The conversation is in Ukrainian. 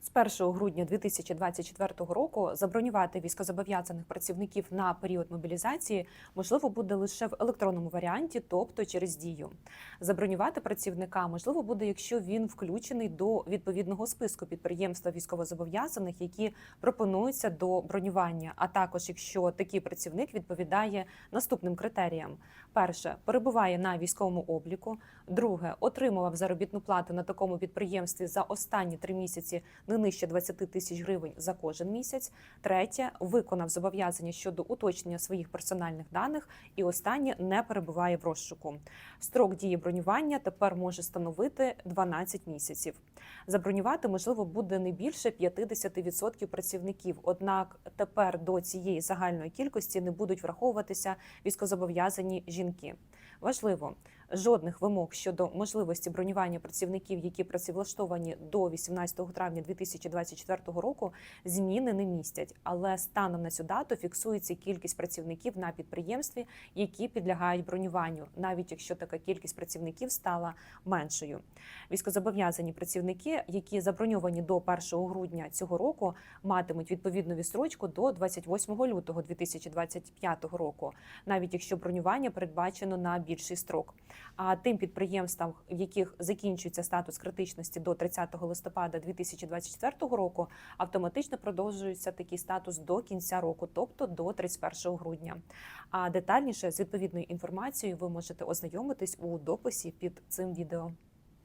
З 1 грудня 2024 року забронювати військозобов'язаних працівників на період мобілізації можливо буде лише в електронному варіанті, тобто через дію. Забронювати працівника можливо буде, якщо він включений до відповідного списку підприємства військовозобов'язаних, які пропонуються до бронювання, а також якщо такий працівник відповідає наступним критеріям: перше перебуває на військовому обліку, друге отримував заробітну плату на такому підприємстві за останні три місяці не нижче 20 тисяч гривень за кожен місяць. Третє виконав зобов'язання щодо уточнення своїх персональних даних, і останнє не перебуває в розшуку. Строк дії бронювання тепер може становити 12 місяців. Забронювати можливо буде не більше 50% працівників. Однак тепер до цієї загальної кількості не будуть враховуватися військозобов'язані жінки. Важливо, жодних вимог щодо можливості бронювання працівників, які працевлаштовані до 18 травня 2024 року, зміни не містять. Але станом на цю дату фіксується кількість працівників на підприємстві, які підлягають бронюванню, навіть якщо така кількість працівників стала меншою. Військозобов'язані працівники, які заброньовані до 1 грудня цього року, матимуть відповідну відстрочку до 28 лютого 2025 року, навіть якщо бронювання передбачено на більший строк. А тим підприємствам, в яких закінчується статус критичності до 30 листопада 2024 року, автоматично продовжується такий статус до кінця року, тобто до 31 грудня. А детальніше з відповідною інформацією ви можете ознайомитись у дописі під цим відео.